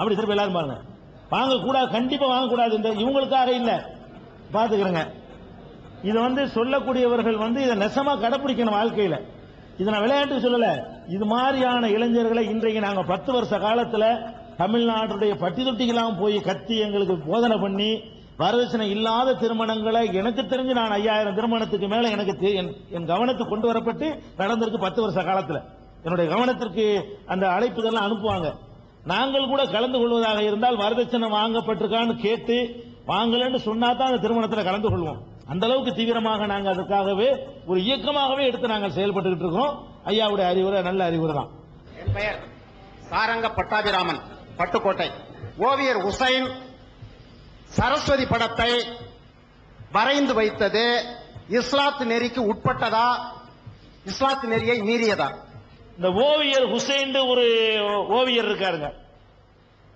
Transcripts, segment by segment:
அப்படி திருப்பி எல்லாரும் பாருங்க. வாங்கக்கூடாது கண்டிப்பாக வாங்கக்கூடாது இந்த இவங்களுக்காக இல்லை. பார்த்துக்கிறேங்க. இது வந்து சொல்லக்கூடியவர்கள் வந்து இதை நெசமாக கடைப்பிடிக்கணும் வாழ்க்கையில். இதை நான் விளையாட்டுக்கு சொல்லலை. இது மாதிரியான இளைஞர்களை இன்றைக்கு நாங்கள் பத்து வருஷ காலத்தில் தமிழ்நாட்டுடைய பட்டி தொட்டிகளாம் போய் கத்தி எங்களுக்கு போதனை பண்ணி வரதட்சணை இல்லாத திருமணங்களை எனக்கு தெரிஞ்சு நான் ஐயாயிரம் திருமணத்துக்கு மேலே எனக்கு என்- கவனத்துக்கு கொண்டு வரப்பட்டு நடந்திருக்கு பத்து வருஷ காலத்தில். என்னுடைய கவனத்திற்கு அந்த அழைப்புதெல்லாம் அனுப்புவாங்க. நாங்கள் கூட கலந்து கொள்வதாக இருந்தால் வரதட்சணை வாங்கப்பட்டிருக்கான்னு கேட்டு வாங்கலன்னு சொன்னா தான் அந்த திருமணத்தில் கலந்து கொள்வோம். அந்த அளவுக்கு தீவிரமாக நாங்கள் அதற்காகவே ஒரு இயக்கமாகவே எடுத்து நாங்கள் செயல்பட்டு இருக்கோம். ஐயாவுடைய அறிவுரை நல்ல அறிவுரை தான். என் பெயர் சாரங்க பட்டாபிராமன் பட்டுக்கோட்டை. ஓவியர் உசைன் சரஸ்வதி படத்தை வரைந்து வைத்தது இஸ்லாத்து நெறிக்கு உட்பட்டதா? இஸ்லாத்து நெறியை மீறியதா? இந்த ஓவியர் ஹுசைன் ஒரு ஓவியர் இருக்காருங்க.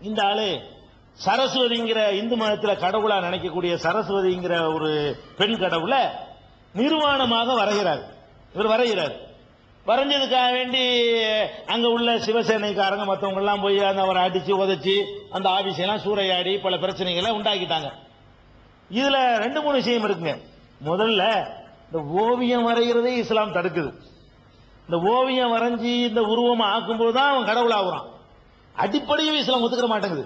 இந்த ஆளு சரஸ்வதிங்கிற இந்து மதத்தில் கடவுளா நினைக்கக்கூடிய சரஸ்வதிங்கிற ஒரு பெண் கடவுளை நிர்வாணமாக வரைகிறார். இவர் வரைகிறார். வரைஞ்சதுக்காக வேண்டி அங்க உள்ள சிவசேனைக்காரங்க மற்றவங்க எல்லாம் போய் அந்த அவரை அடிச்சு உதச்சி அந்த ஆபீஸ் சூறையாடி பல பிரச்சனைகளை உண்டாக்கிட்டாங்க. இதுல ரெண்டு மூணு விஷயம் இருக்குங்க. முதல்ல இந்த ஓவியம் வரைகிறதே இஸ்லாம் தடுக்குது. இந்த ஓவியம் வரைஞ்சி இந்த உருவம் ஆக்கும்போது தான் அவன் கடவுள் ஆகுறான். அடிப்படையும் இஸ்லாம் ஒத்துக்கிற மாட்டேங்குது.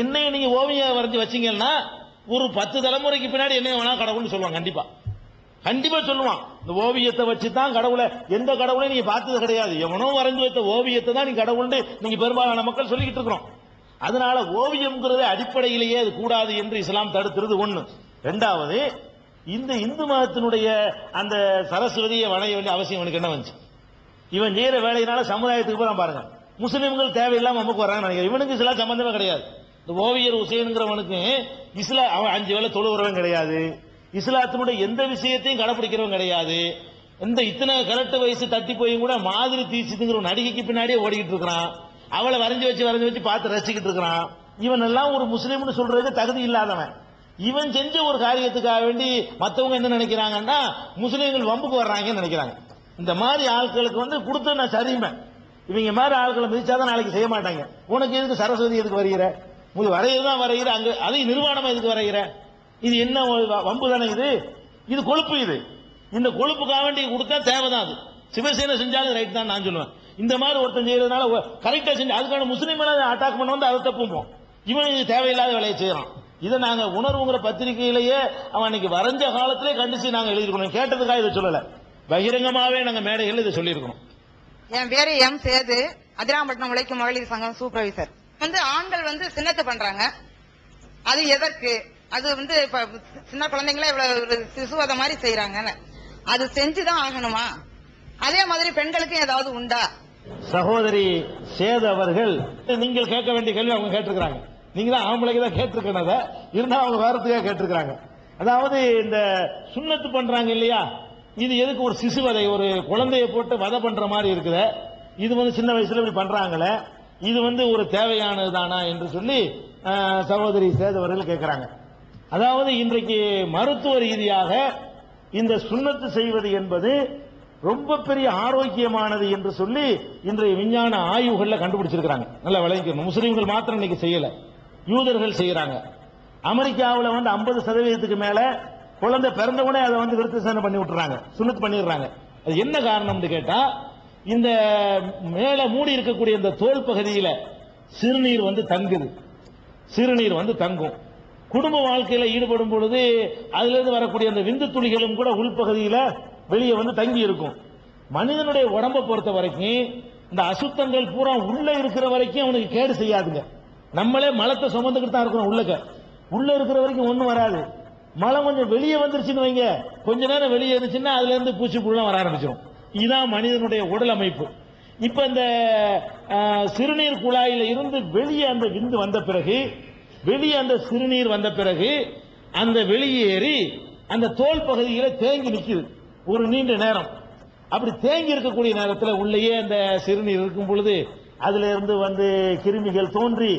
என்னைய நீங்க ஓவியம் வரைஞ்சி வச்சீங்கன்னா ஒரு பத்து தலைமுறைக்கு பின்னாடி என்ன வேணா கடவுள்னு சொல்லுவான் கண்டிப்பா. கண்டிப்பா சொல்லுவான். இந்த ஓவியத்தை வச்சு தான் கடவுளை எந்த கடவுளையும் நீங்க பார்த்தது கிடையாது. எவனோ வரைஞ்சு வைத்த ஓவியத்தை தான் நீ கடவுள்னு நீங்க பெரும்பாலான மக்கள் சொல்லிக்கிட்டு இருக்கிறோம். அதனால ஓவியம்ங்கிறது அடிப்படையிலேயே அது கூடாது என்று இஸ்லாம் தடுத்துறது ஒண்ணு. ரெண்டாவது இந்த இந்து மதத்தினுடைய அந்த சரஸ்வதியை வணைய வேண்டிய அவசியம் எனக்கு என்ன வந்துச்சு? இவன் செய்யற வேலையினால சமுதாயத்துக்கு போறான் பாருங்க. முஸ்லீம்கள் தேவையில்லாம நமக்கு வராங்க நினைக்கிறேன். இவனுக்கு இஸ்லாம் சம்பந்தமே கிடையாது. இந்த ஓவியர் உசேனுங்கிறவனுக்கு இஸ்லாம் அவன் அஞ்சு வேலை தொழுகிறவன் கிடையாது. இஸ்லாத்தினுடைய எந்த விஷயத்தையும் கடைப்பிடிக்கிறவன் கிடையாது. இந்த இத்தனை கரெக்ட் வயசு தட்டி போய் கூட மாதிரி தீசிதுங்கிற ஒரு நடிகைக்கு பின்னாடியே ஓடிக்கிட்டு இருக்கிறான். அவளை வரைஞ்சி வச்சு வரைஞ்சு வச்சு பார்த்து ரசிக்கிட்டு இருக்கிறான். இவன் எல்லாம் ஒரு முஸ்லீம்னு சொல்றதுக்கு தகுதி இல்லாதவன். இவன் செஞ்ச ஒரு காரியத்துக்காக வேண்டி மற்றவங்க என்ன நினைக்கிறாங்கன்னா முஸ்லீம்கள் வம்புக்கு வர்றாங்கன்னு நினைக்கிறாங்க. இந்த மாதிரி ஆட்களுக்கு வந்து கொடுத்து நான் சரிமே இவங்க மாதிரி ஆட்களை மிதிச்சாதான் நாளைக்கு செய்ய மாட்டாங்க. உனக்கு எதுக்கு சரஸ்வதி எதுக்கு வரைகிற? முது வரையதான் வரைகிற. அங்கே அதையும் நிர்வாணமா எதுக்கு வரைகிற? இது என்ன வ- வம்பு தானே இது? இது கொழுப்பு இது. இந்த கொழுப்புக்காக வேண்டி கொடுத்தா தேவைதான் அது. சிவசேனை செஞ்சாலும் ரைட் தான் நான் சொல்லுவேன். இந்த மாதிரி ஒருத்தன் செய்யறதுனால கரெக்டா செஞ்சு அதுக்கான முஸ்லீம் அட்டாக் பண்ண வந்து அதை தப்புப்போம் இவன் இது தேவையில்லாத வேலையை செய்யறான். இதை நாங்க உணர்வுங்கிற பத்திரிகையிலேயே அவன் அன்னைக்கு வரைஞ்ச காலத்திலே கண்டிச்சு நாங்க எழுதிருக்கணும் கேட்டதுக்காக இதை சொல்லலை. பகிரங்கமாவே நாங்க மேடைகள் இதை சொல்லியிருக்கணும். என் பேரு எம் சேது. அதிராம்பட்டினம் உழைக்கும் மகளிர் சங்கம் சூப்பர்வைசர். வந்து ஆண்கள் வந்து சின்னத்தை பண்றாங்க. அது எதற்கு? அது வந்து இப்ப சின்ன குழந்தைங்களே இவ்வளவு சிசுவத மாதிரி செய்யறாங்கன்னு அது செஞ்சுதான் ஆகணுமா? அதே மாதிரி பெண்களுக்கும் ஏதாவது உண்டா? சகோதரி சேது அவர்கள் நீங்கள் கேட்க வேண்டிய கேள்வி அவங்க கேட்டிருக்கிறாங்க. நீங்க தான் ஆம்பளைக்கு தான் கேட்டிருக்கணும் இருந்தா அவங்க வேறதுக்காக கேட்டிருக்கிறாங்க. அதாவது இந்த சுண்ணத்து பண்றாங்க இல்லையா? இது எதுக்கு ஒரு சிசு வதை ஒரு குழந்தைய போட்டு வதை பண்ற மாதிரி இருக்குது? இது வந்து சின்ன வயசுல இப்படி பண்றாங்களே? இது வந்து ஒரு தேவையானது தானா என்று சொல்லி சகோதரி சேதவர்கள் கேட்கிறாங்க அதாவது இன்றைக்கு மருத்துவ ரீதியாக இந்த சுண்ணத்து செய்வது என்பது ரொம்ப பெரிய ஆரோக்கியமானது என்று சொல்லி இன்றைய விஞ்ஞான ஆய்வுகளில் கண்டுபிடிச்சிருக்கிறாங்க. நல்லா விளங்கிக்கணும். முஸ்லீம்கள் மாத்திரம் இன்னைக்கு செய்யல. யூதர்கள் செய்யறாங்க. அமெரிக்காவில் வந்து 50% சதவீதத்துக்கு மேலே குழந்தை பிறந்த உடனே அதை வந்து விருத்தசேனம் பண்ணி விட்டுறாங்க. சுண்ணத்து பண்ணிடுறாங்க. அது என்ன காரணம்னு கேட்டா இந்த மேலே மூடி இருக்கக்கூடிய இந்த தோல் பகுதியில் சிறுநீர் வந்து தங்குது. சிறுநீர் வந்து தங்கும். குடும்ப வாழ்க்கையில் ஈடுபடும் பொழுது அதிலிருந்து வரக்கூடிய அந்த விந்து துளிகளும் கூட உள்பகுதியில் வெளியே வந்து தங்கி இருக்கும். மனிதனுடைய உடம்பை பொறுத்த வரைக்கும் இந்த அசுத்தங்கள் பூரா உள்ள இருக்கிற வரைக்கும் அவனுக்கு கேடு செய்யாதுங்க. நம்மளே மலத்தை சுமந்துக்கிட்டு தான் இருக்கிறோம் உள்ளக்க. உள்ள இருக்கிற வரைக்கும் ஒன்றும் வராது. மழை கொஞ்சம் வெளியே வந்துருச்சுன்னு வைங்க. கொஞ்ச நேரம் வெளியே இருந்துச்சுன்னா அதுல இருந்து பூச்சி வர ஆரம்பிச்சிடும் இதுதான் மனிதனுடைய உடல் அமைப்பு. இப்ப இந்த சிறுநீர் குழாயில இருந்து வெளியே அந்த விந்து வந்த பிறகு வெளியே அந்த சிறுநீர் வந்த பிறகு அந்த வெளியேறி அந்த தோல் பகுதியில தேங்கி நிற்குது ஒரு நீண்ட நேரம். அப்படி தேங்கி இருக்கக்கூடிய நேரத்தில் உள்ளேயே அந்த சிறுநீர் இருக்கும் பொழுது அதுல இருந்து வந்து கிருமிகள் தோன்றி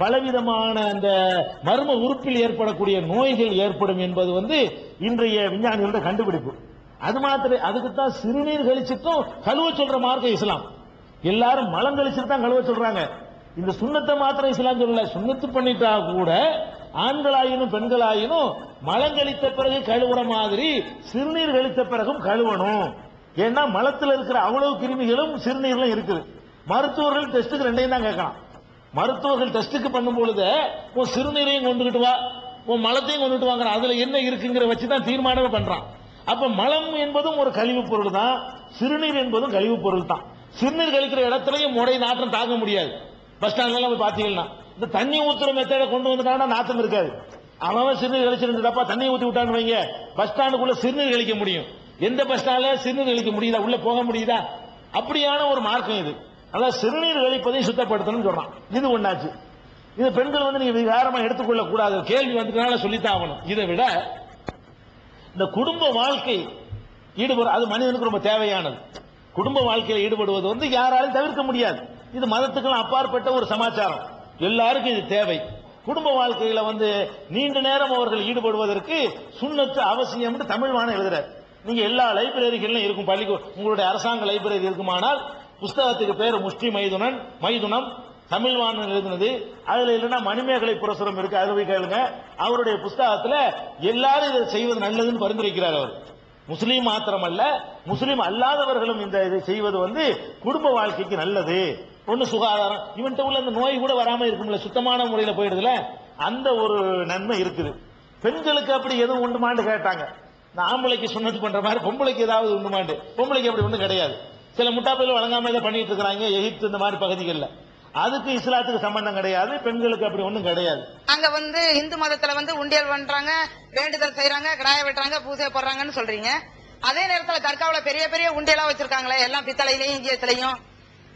பலவிதமான அந்த மர்ம உறுப்பில் ஏற்படக்கூடிய நோய்கள் ஏற்படும் என்பது வந்து இன்றைய விஞ்ஞானிகளோட கண்டுபிடிப்பு. அது மாத்திரம் அதுக்கு தான் சிறுநீர் கழிச்சிட்டும் கழுவ சொல்ற மார்க்கம் இஸ்லாம். எல்லாரும் மலம் கழிச்சிட்டு தான் கழுவ சொல்றாங்க. இந்த சுண்ணத்தை மாத்திரம் இஸ்லாம் சொல்லல. சுண்ணத்து பண்ணிட்டா கூட ஆண்களாயினும் பெண்களாயினும் மலம் கழித்த பிறகு கழுவுற மாதிரி சிறுநீர் கழித்த பிறகும் கழுவணும். ஏன்னா மலத்தில் இருக்கிற அவ்வளவு கிருமிகளும் சிறுநீர்லாம் இருக்குது. மருத்துவர்கள் டெஸ்ட்டுக்கு ரெண்டையும் தான் கேட்கலாம். மருத்துவர்கள் டெஸ்ட்டுக்கு பண்ணும் பொழுது உன் சிறுநீரையும் கொண்டுகிட்டு வா உன் மலத்தையும் கொண்டுட்டு வாங்கிற அதில் என்ன இருக்குங்கிற வச்சு தான் தீர்மானமே பண்ணுறான் அப்போ மலம் என்பதும் ஒரு கழிவுப் பொருள் தான் சிறுநீர் என்பதும் கழிவுப் பொருள் தான் சிறுநீர் கழிக்கிற இடத்துலையும் முறை நாற்றம் தாங்க முடியாது. பஸ் ஸ்டாண்ட்லாம் போய் பார்த்தீங்கன்னா இந்த தண்ணி ஊத்துற மெத்தடை கொண்டு வந்துட்டாங்கன்னா நாத்தம் இருக்காது. அவன் சிறுநீர் கழிச்சிருந்ததப்பா தண்ணி ஊற்றி விட்டான்னு வைங்க பஸ் ஸ்டாண்டுக்குள்ள சிறுநீர் கழிக்க முடியும். எந்த பஸ் ஸ்டாண்டில் சிறுநீர் கழிக்க முடியுதா? உள்ள போக முடியுதா? அப்படியான ஒரு மார்க்கம் இது. அதான் சிறுநீர் கழிப்பதை சுத்தப்படுத்தணும்னு சொல்றான். இது ஒண்ணாச்சு. இது பெண்கள் வந்து நீங்க விகாரமா எடுத்துக்கொள்ள கூடாது கேள்வி வந்ததுனால சொல்லித்தான் ஆகணும் இதை விட இந்த குடும்ப வாழ்க்கை ஈடுபட அது மனிதனுக்கு ரொம்ப தேவையானது. குடும்ப வாழ்க்கையில் ஈடுபடுவது வந்து யாராலும் தவிர்க்க முடியாது. இது மதத்துக்கெல்லாம் அப்பாற்பட்ட ஒரு சமாச்சாரம். எல்லாருக்கும் இது தேவை. குடும்ப வாழ்க்கையில வந்து நீண்ட நேரம் அவர்கள் ஈடுபடுவதற்கு சுண்ணத்து அவசியம் தமிழ் எழுதுறாரு நீங்க எல்லா லைப்ரரிகளிலும் இருக்கும் பள்ளி உங்களுடைய அரசாங்க லைப்ரரி இருக்குமானால் புஸ்தகத்துக்கு பேர் முஷ்டி மைதுனன் மைதுனம் தமிழ் வாணன் எழுதினது. அதுல இல்லைன்னா மணிமேகலை புரசுரம் இருக்கு அதுல போய் கேளுங்க. அவருடைய புஸ்தகத்துல எல்லாரும் இதை செய்வது நல்லதுன்னு பரிந்துரைக்கிறார் அவர். முஸ்லீம் மாத்திரமல்ல முஸ்லீம் அல்லாதவர்களும் இந்த இதை செய்வது வந்து குடும்ப வாழ்க்கைக்கு நல்லது. ஒன்று சுகாதாரம். இவன்கிட்ட உள்ள அந்த நோய் கூட வராமல் இருக்கும்ல சுத்தமான முறையில் போயிடுதுல அந்த ஒரு நன்மை இருக்குது. பெண்களுக்கு அப்படி எதுவும் உண்டுமான்னு கேட்டாங்க. இந்த ஆம்பளைக்கு சுண்ணத்து பண்ற மாதிரி பொம்பளைக்கு ஏதாவது உண்டுமாண்டு பொம்பளைக்கு அப்படி ஒன்றும் கிடையாது. சில முட்டாப்பையில் வழங்காம இதை பண்ணிட்டு இருக்கிறாங்க எகிப்து இந்த மாதிரி பகுதிகளில். அதுக்கு இஸ்லாத்துக்கு சம்பந்தம் கிடையாது பெண்களுக்கு அப்படி ஒண்ணும் கிடையாது. அங்க வந்து இந்து மதத்துல வந்து உண்டியல் பண்றாங்க வேண்டுதல் செய்யறாங்க கிடாய வெட்டுறாங்க பூஜை போடுறாங்கன்னு சொல்றீங்க. அதே நேரத்துல தர்காவுல பெரிய பெரிய உண்டியலா வச்சிருக்காங்களே எல்லாம் பித்தளையிலையும் இந்தியத்திலையும்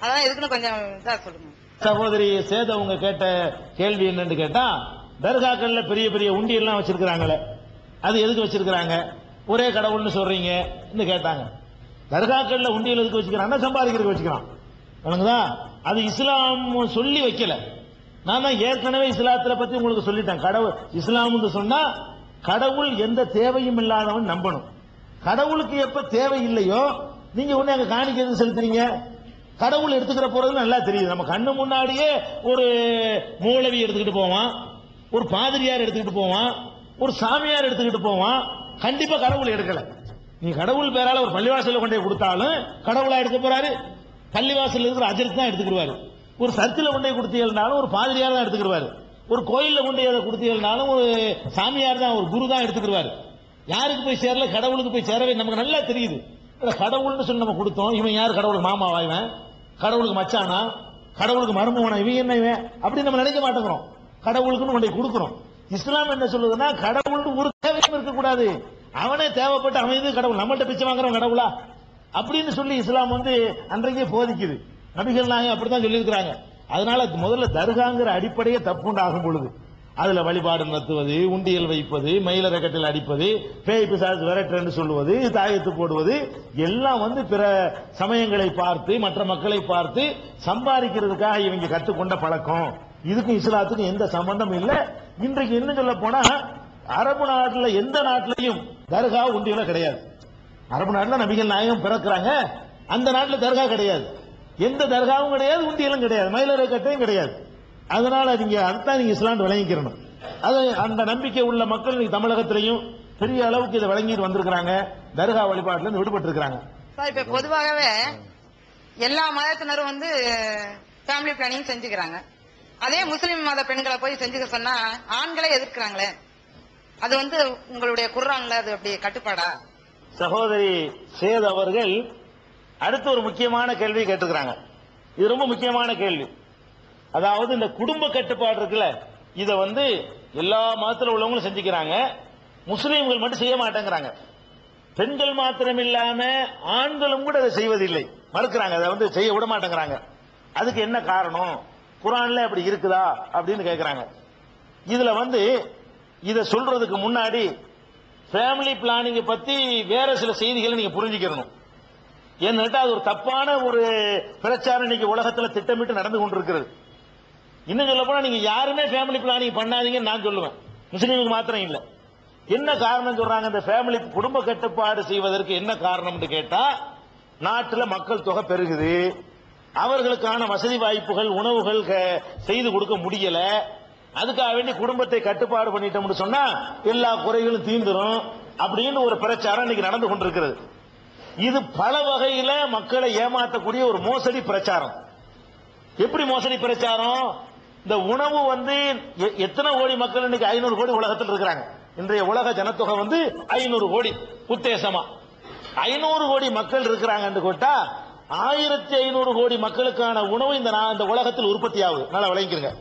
அதான் எதுக்குன்னு கொஞ்சம் இதா சொல்லுங்க. சகோதரி சேதவங்க கேட்ட கேள்வி என்னன்னு கேட்டா தர்காக்கள்ல பெரிய பெரிய உண்டியெல்லாம் வச்சிருக்கிறாங்களே. அது எதுக்கு வச்சிருக்கிறாங்க? ஒரே கடவுள்னு சொல்றீங்க கேட்டாங்க. தர்காக்கள்ல உண்டியல் எதுக்கு வச்சுக்கிறாங்கன்னா சம்பாதிக்கிறதுக்கு வச்சுக்கிறான். வணங்குதா அது இஸ்லாம் சொல்லி வைக்கல. நான் தான் ஏற்கனவே இஸ்லாத்துல பத்தி உங்களுக்கு சொல்லிட்டேன். கடவுள் இஸ்லாம்னு சொன்னா கடவுள் எந்த தேவையும் இல்லாதவன் நம்பணும். கடவுளுக்கு எப்ப தேவை இல்லையோ நீங்க ஒண்ணு அங்க காணிக்க எது செலுத்துறீங்க. கடவுள் எடுத்துக்கிற போறது நல்லா தெரியுது. நம்ம கண்ணு முன்னாடியே ஒரு மூலவி எடுத்துக்கிட்டு போவான். ஒரு பாதிரியார் எடுத்துக்கிட்டு போவான். ஒரு சாமியார் எடுத்துக்கிட்டு போவான். கண்டிப்பா கடவுள் எடுக்கல. நீ கடவுள் பேரால ஒரு பள்ளிவாசல கொண்டே கொடுத்தாலும் கடவுளா எடுக்க போறாரு. பள்ளிவாசல் இருக்கிற அஜரத் தான் எடுத்துக்கிடுவாரு. ஒரு சர்ச்சில் கொண்டே கொடுத்தீங்கன்னாலும் ஒரு பாதிரியார் தான் எடுத்துக்கிடுவாரு. ஒரு கோயிலில் கொண்டு போய் அதை கொடுத்தீங்கன்னாலும் ஒரு சாமியார் தான் ஒரு குரு தான் எடுத்துக்கிடுவாரு. யாருக்கு போய் சேரல? கடவுளுக்கு போய் சேரவே நமக்கு நல்லா தெரியுது. கடவுள்னு சொல்லி நம்ம கொடுத்தோம். இவன் யார்? கடவுளுக்கு மாமாவா இவன். கடவுளுக்கு மச்சானா? கடவுளுக்கு மருமகனா இவன் என்ன இவன்? அப்படின்னு நம்ம நினைக்க மாட்டேங்கிறோம். கடவுளுக்குன்னு கொண்டு கொடுக்குறோம். இஸ்லாம் என்ன சொல்லுதுன்னா கடவுள்னு ஒரு தேவையும் இருக்கக்கூடாது. அவனே தேவைப்பட்டு அவன் இது கடவுள். நம்மள்ட்ட பிச்சை வாங்குறவன் கடவுளா? அப்படின்னு சொல்லி இஸ்லாம் வந்து அன்றைக்கே போதிக்குது. நபிகள் நாயகம் அப்படித்தான் சொல்லியிருக்கிறாங்க. அதனால முதல்ல தர்காங்கிற அடிப்படையே தப்புண்டாகும் பொழுது. அதுல வழிபாடு நடத்துவது உண்டியல் வைப்பது மயிலரக்கட்டில் அடிப்பது பேய் பிசாசு விரட்டுன்னு சொல்லுவது தாயத்து போடுவது எல்லாம் வந்து பிற சமயங்களை பார்த்து மற்ற மக்களை பார்த்து சம்பாதிக்கிறதுக்காக இவங்க கற்றுக்கொண்ட பழக்கம். இதுக்கும் இஸ்லாத்துக்கும் எந்த சம்பந்தம் இல்லை. இன்றைக்கு என்ன சொல்ல போனா அரபு நாட்டில் எந்த நாட்டிலையும் தர்கா உண்டியல கிடையாது. அரபு நாட்டில் நபிகள் நாயகம் பிறக்கிறாங்க. அந்த நாட்டில் தர்கா கிடையாது. எந்த தர்காவும் கிடையாது உண்டியலும் கிடையாது. மயிலரை கட்டையும் கிடையாது. அதனால நீங்க அதுதான் நீங்க இஸ்லாண்டு விளங்கிக்கிறணும். அது அந்த நம்பிக்கை உள்ள மக்கள் இன்னைக்கு தமிழகத்திலையும் பெரிய அளவுக்கு இதை வழங்கிட்டு வந்திருக்கிறாங்க. தர்கா வழிபாட்டுல இருந்து விடுபட்டு இருக்கிறாங்க சார் இப்ப பொதுவாகவே எல்லா மதத்தினரும் வந்து ஃபேமிலி பிளானிங் செஞ்சுக்கிறாங்க. அதே முஸ்லீம் மத பெண்களை போய் செஞ்சுக்க சொன்னா ஆண்களே எதிர்க்கிறாங்களே. அது வந்து உங்களுடைய குர்ஆன்ல அது அப்படி கட்டுப்பாடா? சகோதரி சேது அவர்கள் அடுத்து ஒரு முக்கியமான கேள்வி கேட்டுக்கிறாங்க. இது ரொம்ப முக்கியமான கேள்வி. அதாவது இந்த குடும்ப கட்டுப்பாடு இருக்குல்ல இத வந்து எல்லா மதத்தில் உள்ளவங்களும் செஞ்சுக்கிறாங்க. முஸ்லீம்கள் மட்டும் செய்ய மாட்டேங்கிறாங்க. பெண்கள் மாத்திரம் இல்லாம ஆண்களும் கூட அதை செய்வதில்லை. மறுக்கிறாங்க அதை வந்து செய்ய விட மாட்டேங்கிறாங்க. அதுக்கு என்ன காரணம்? குரான்ல அப்படி இருக்குதா? அப்படின்னு கேட்கிறாங்க இதுல வந்து இத சொல்றதுக்கு முன்னாடி ஃபேமிலி பிளானிங் பத்தி வேற சில செய்திகளை நீங்க புரிஞ்சுக்கணும் ஏன்னு அது ஒரு தப்பான ஒரு பிரச்சாரம் இன்னைக்கு உலகத்துல திட்டமிட்டு நடந்து கொண்டிருக்கிறது. இன்னும் சொல்ல போனா நீங்க யாருமே ஃபேமிலி பிளானிங் பண்ணாதீங்கன்னு நான் சொல்லுவேன். முஸ்லீமுக்கு மாத்திரம் இல்ல. என்ன காரணம் சொல்றாங்க இந்த ஃபேமிலி குடும்ப கட்டுப்பாடு செய்வதற்கு என்ன காரணம்னு கேட்டா நாட்டில் மக்கள் தொகை பெருகுது. அவர்களுக்கான வசதி வாய்ப்புகள் உணவுகள் க- செய்து கொடுக்க முடியல. அதுக்காக வேண்டி குடும்பத்தை கட்டுப்பாடு பண்ணிட்டோம்னு சொன்னா எல்லா குறைகளும் தீந்துரும் அப்படின்னு ஒரு பிரச்சாரம் இன்னைக்கு நடந்து கொண்டிருக்கிறது. இது பல வகையில மக்களை ஏமாற்றக்கூடிய ஒரு மோசடி பிரச்சாரம். எப்படி மோசடி பிரச்சாரம்? இந்த உணவு வந்து எ- எத்தனை கோடி மக்கள் இன்னைக்கு ஐநூறு கோடி உலகத்தில் இருக்கிறாங்க. இன்றைய உலக ஜனத்தொகை வந்து ஐநூறு கோடி உத்தேசமா. ஐநூறு கோடி மக்கள் இருக்கிறாங்கன்னு கேட்டா ஆயிரத்தி ஐநூறு கோடி மக்களுக்கான உணவு இந்த இந்த உலகத்தில் உற்பத்தி ஆகுது நல்லா விளங்கிக்கிறங்க